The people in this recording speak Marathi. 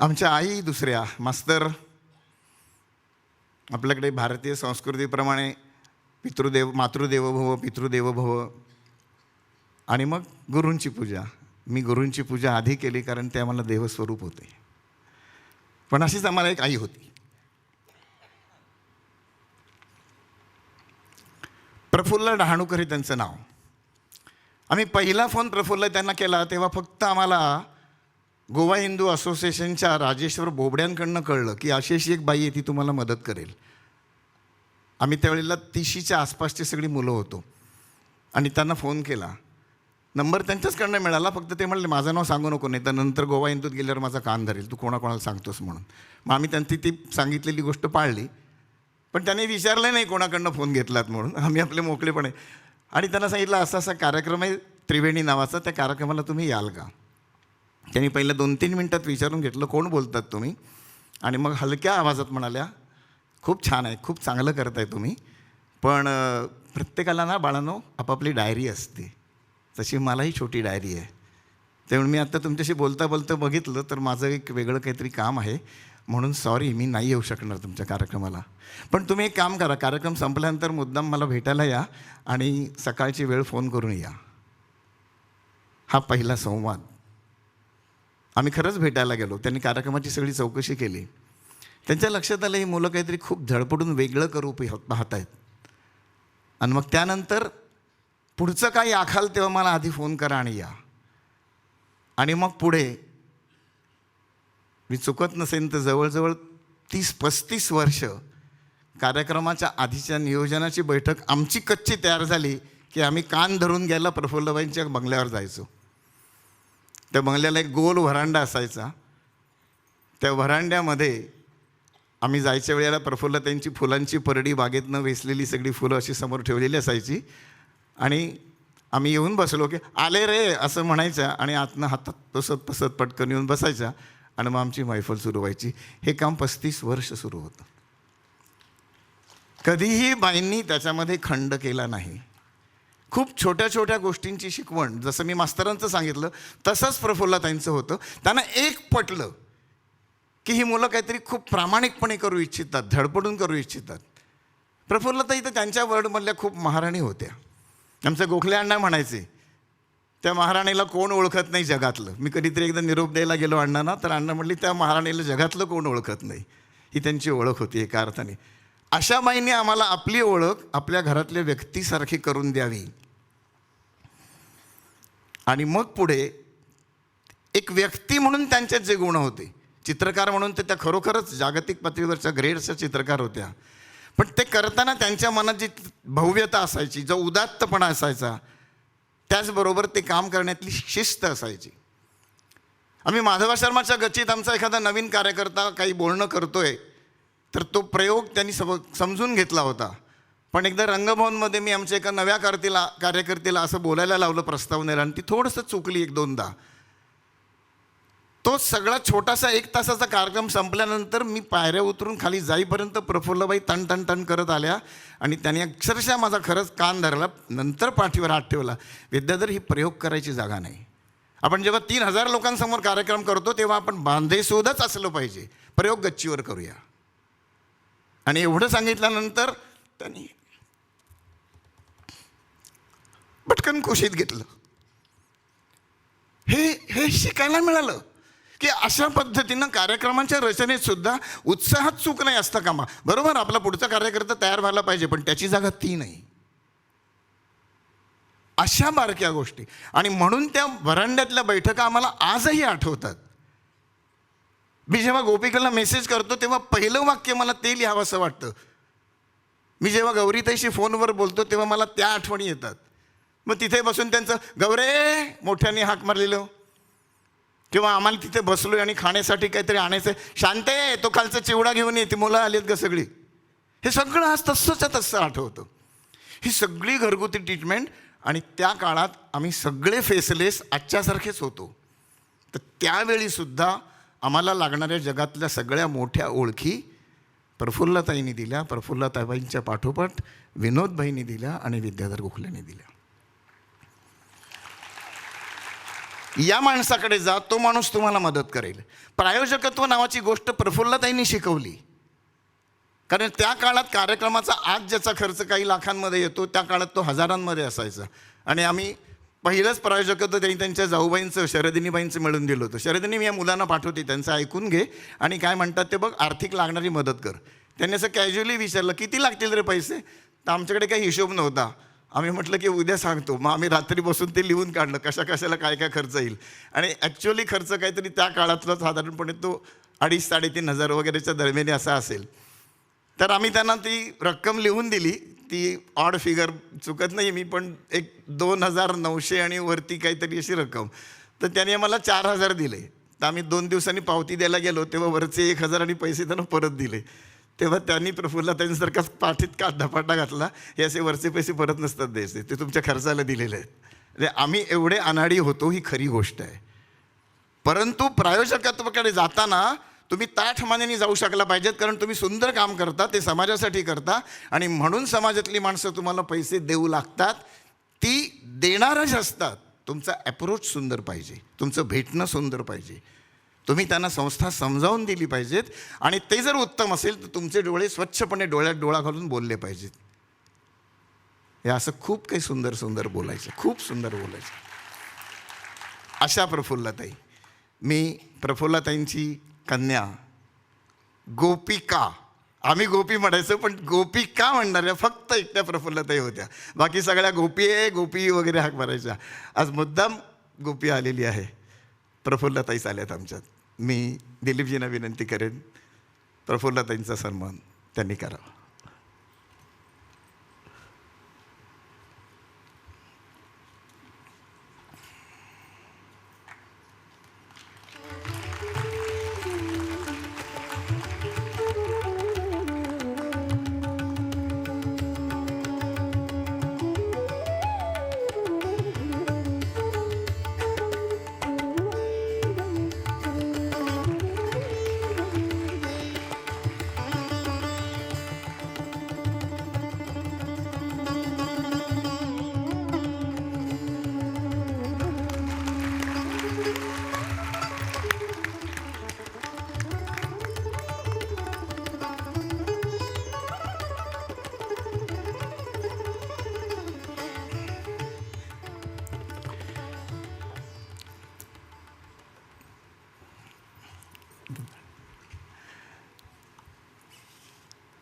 आमच्या आई दुसऱ्या मास्तर. आपल्याकडे भारतीय संस्कृतीप्रमाणे पितृदेव मातृदेव भव पितृदेव भव आणि मग गुरूंची पूजा. मी गुरूंची पूजा आधी केली कारण ते आम्हाला देवस्वरूप होते. पण अशीच आम्हाला एक आई होती. प्रफुल्ल डहाणूकर हे त्यांचं नाव. आम्ही पहिला फोन प्रफुल्ल त्यांना केला तेव्हा फक्त आम्हाला गोवा हिंदू असोसिएशनच्या राजेश्वर बोबड्यांकडनं कळलं की अशी अशी एक बाई आहे ती तुम्हाला मदत करेल. आम्ही त्यावेळेला तिशीच्या आसपासची सगळी मुलं होतो. आणि त्यांना फोन केला. नंबर त्यांच्याचकडनं मिळाला फक्त ते म्हणले माझं नाव सांगू नको नाही तर नंतर गोवा हिंदूत गेल्यावर माझा कान धरेल तू कोणाकोणाला सांगतोस म्हणून. मग आम्ही त्यांची ती सांगितलेली गोष्ट पाळली. पण त्यांनी विचारलं नाही कोणाकडनं फोन घेतलात म्हणून. आम्ही आपले मोकळेपणे आणि त्यांना सांगितलं असा असा कार्यक्रम आहे त्रिवेणी नावाचा त्या कार्यक्रमाला तुम्ही याल का? त्यांनी पहिलं दोन तीन मिनटात विचारून घेतलं कोण बोलतात तुम्ही? आणि मग हलक्या आवाजात म्हणाल्या खूप छान आहे खूप चांगलं करताय तुम्ही पण प्रत्येकाला ना बाळांनो आपापली डायरी असते. तशी मलाही छोटी डायरी आहे. त्यामुळे मी आत्ता तुमच्याशी बोलता बोलता बघितलं तर माझं एक वेगळं काहीतरी काम आहे. म्हणून सॉरी मी नाही येऊ शकणार तुमच्या कार्यक्रमाला. पण तुम्ही एक काम करा कार्यक्रम संपल्यानंतर मुद्दाम मला भेटायला या आणि सकाळची वेळ फोन करून या. हा पहिला संवाद. आम्ही खरंच भेटायला गेलो. त्यांनी कार्यक्रमाची सगळी चौकशी केली. त्यांच्या लक्षात आलं ही मुलं काहीतरी खूप धडपडून वेगळं करू पाहत आहेत आणि मग त्यानंतर पुढचं काही आखाल तेव्हा मला आधी फोन करा आणि या. आणि मग पुढे मी चुकत नसेन तर जवळजवळ तीस पस्तीस वर्ष कार्यक्रमाच्या आधीच्या नियोजनाची बैठक आमची कच्ची तयार झाली की आम्ही कान धरून घ्यायला प्रफुल्लबाईंच्या बंगल्यावर जायचो. त्या बंगल्याला एक गोल व्हरांडा असायचा. त्या व्हरांड्यामध्ये आम्ही जायच्या वेळेला प्रफुल्ल त्यांची फुलांची परडी बागेतनं वेचलेली सगळी फुलं अशी समोर ठेवलेली असायची. आणि आम्ही येऊन बसलो की आले रे असं म्हणायच्या आणि आतनं हातात तसत तसत पटकन येऊन बसायच्या. आणि मग आमची मैफल सुरू व्हायची. हे काम पस्तीस वर्ष सुरू होतं. कधीही बाईंनी त्याच्यामध्ये खंड केला नाही. खूप छोट्या छोट्या गोष्टींची शिकवण जसं मी मास्तरांचं सांगितलं तसंच प्रफुल्लताईंचं होतं. त्यांना एक पटलं की ही मुलं काहीतरी खूप प्रामाणिकपणे करू इच्छितात धडपडून करू इच्छितात. प्रफुल्लताई तर त्यांच्या वर्डमधल्या खूप महाराणी होत्या. आमचे गोखले अण्णा म्हणायचे त्या महाराणीला कोण ओळखत नाही जगातलं? मी कधीतरी एकदा निरोप द्यायला गेलो अण्णांना तर अण्णा म्हटली त्या महाराणीला जगातलं कोण ओळखत नाही? ही त्यांची ओळख होती एका अर्थाने. अशा बाईने आम्हाला आपली ओळख आपल्या घरातल्या व्यक्तीसारखी करून द्यावी. आणि मग पुढे एक व्यक्ती म्हणून त्यांच्यात जे गुण होते. चित्रकार म्हणून ते त्या खरोखरच जागतिक पातळीवरच्या ग्रेडच्या चित्रकार होत्या. पण ते करताना त्यांच्या मनात जी भव्यता असायची जो उदात्तपणा असायचा त्याचबरोबर ते काम करण्यातली शिस्त असायची. आम्ही माधवा शर्माच्या गच्चीत आमचा एखादा नवीन कार्यकर्ता काही बोलणं करतोय तर तो प्रयोग त्यांनी सम समजून घेतला होता. पण एकदा रंगभवनमध्ये मी आमच्या एका नव्या कार्तीला कार्यकर्तीला असं बोलायला लावलं प्रस्तावनेला आणि ती थोडंसं चुकली एक दोनदा. तो सगळा छोटासा एक तासाचा कार्यक्रम संपल्यानंतर मी पायऱ्या उतरून खाली जाईपर्यंत प्रफुल्लबाई तण तण तण करत आल्या आणि त्यांनी अक्षरशः माझा खरंच कान धरला नंतर पाठीवर हात ठेवला. विद्याधर ही प्रयोग करायची जागा नाही. आपण जेव्हा तीन हजार लोकांसमोर कार्यक्रम करतो तेव्हा आपण बांधेसोधच असलं पाहिजे. प्रयोग गच्चीवर करूया. आणि एवढं सांगितल्यानंतर त्यांनी पटकन कुशीत घेतलं. हे हे शिकायला मिळालं की अशा पद्धतीनं कार्यक्रमाच्या रचनेत सुद्धा उत्साहात चूक नाही असता कामा. बरोबर आपला पुढचा कार्यकर्ता तयार व्हायला पाहिजे पण त्याची जागा ती नाही. अशा बारक्या गोष्टी. आणि म्हणून त्या व्हरांड्यातल्या बैठका आम्हाला आजही आठवतात. मी जेव्हा गोपिकाला मेसेज करतो तेव्हा पहिलं वाक्य मला ते लिहावंसं वाटतं. मी जेव्हा गौरीताईशी फोनवर बोलतो तेव्हा मला त्या आठवणी येतात. मग तिथे बसून त्यांचं गौरे मोठ्याने हाक मारलेलं. किंवा आम्हाला तिथे बसलोय आणि खाण्यासाठी काहीतरी आणायचं शांत आहे तो खालचा चिवडा घेऊन ये ती मुलं आलीत ग सगळी. हे सगळं आज तसंच्या तसं आठवतं. ही सगळी घरगुती ट्रीटमेंट आणि त्या काळात आम्ही सगळे फेसलेस आजच्यासारखेच होतो. तर त्यावेळीसुद्धा आम्हाला लागणाऱ्या जगातल्या सगळ्या मोठ्या ओळखी प्रफुल्लताईंनी दिल्या प्रफुल्लताबाईंच्या पाठोपाठ विनोदभाईंनी दिल्या आणि विद्याधर गोखलेने दिल्या. या माणसाकडे जा तो माणूस तुम्हाला मदत करेल. प्रायोजकत्व नावाची गोष्ट प्रफुल्लताईंनी शिकवली. कारण त्या काळात कार्यक्रमाचा आज ज्याचा खर्च काही लाखांमध्ये येतो त्या काळात तो हजारांमध्ये असायचा. आणि आम्ही पहिलंच प्रायोजकत्व त्यांनी त्यांच्या जाऊबाईंचं शरदिनीबाईंचं मिळून दिलं होतं. शरदिनी मी या मुलांना पाठवते त्यांचं ऐकून घे. आणि काय म्हणतात ते बघ आर्थिक लागणारी मदत कर. त्यांनी असं कॅज्युअली विचारलं किती लागतील रे पैसे? तर आमच्याकडे काही हिशोब नव्हता. आम्ही म्हटलं की उद्या सांगतो. मग आम्ही रात्री बसून ते लिहून काढलं कशा कशाला काय काय खर्च येईल. आणि ॲक्च्युअली खर्च काहीतरी त्या काळातला साधारणपणे तो अडीच साडेतीन हजार वगैरेच्या दरम्याने असा असेल. तर आम्ही त्यांना ती रक्कम लिहून दिली. ती ऑड फिगर चुकत नाही मी पण एक दोन हजार नऊशे आणि वरती काहीतरी अशी रक्कम. तर त्याने मला चार हजार दिले. तर आम्ही दोन दिवसांनी पावती द्यायला गेलो. तेव्हा वरचे एक हजार आणि पैसे त्यांना परत दिले. तेव्हा त्यांनी प्रफुल्ला त्यांच्यासारखा पाठीत का धपाटा घातला? हे असे वरचे पैसे परत नसतात द्यायचे. ते तुमच्या खर्चाला दिलेले आहेत. म्हणजे आम्ही एवढे अनाडी होतो ही खरी गोष्ट आहे. परंतु प्रायोजकत्वाकडे जाताना तुम्ही ताठ मानेने जाऊ शकला पाहिजेत कारण तुम्ही सुंदर काम करता ते समाजासाठी करता आणि म्हणून समाजातली माणसं तुम्हाला पैसे देऊ लागतात. ती देणारच असतात. तुमचा ॲप्रोच सुंदर पाहिजे. तुमचं भेटणं सुंदर पाहिजे. तुम्ही त्यांना संस्था समजावून दिली पाहिजेत आणि ते जर उत्तम असेल तर तुमचे डोळे स्वच्छपणे डोळ्यात डोळा घालून बोलले पाहिजेत. हे असं खूप काही सुंदर सुंदर बोलायचं. खूप सुंदर बोलायचं. अशा प्रफुल्लताई. मी प्रफुल्लताईंची कन्या गोपिका. आम्ही गोपी म्हणायचो पण गोपी का म्हणणाऱ्या फक्त एकट्या प्रफुल्लताई होत्या. बाकी सगळ्या गोपी आहे गोपी वगैरे हाक मारायच्या. आज मुद्दाम गोपी आलेली आहे. प्रफुल्लताईच आल्यात आमच्यात. मी दिलीपजींना विनंती करेन प्रफुल्लताईंचा सन्मान त्यांनी करावा.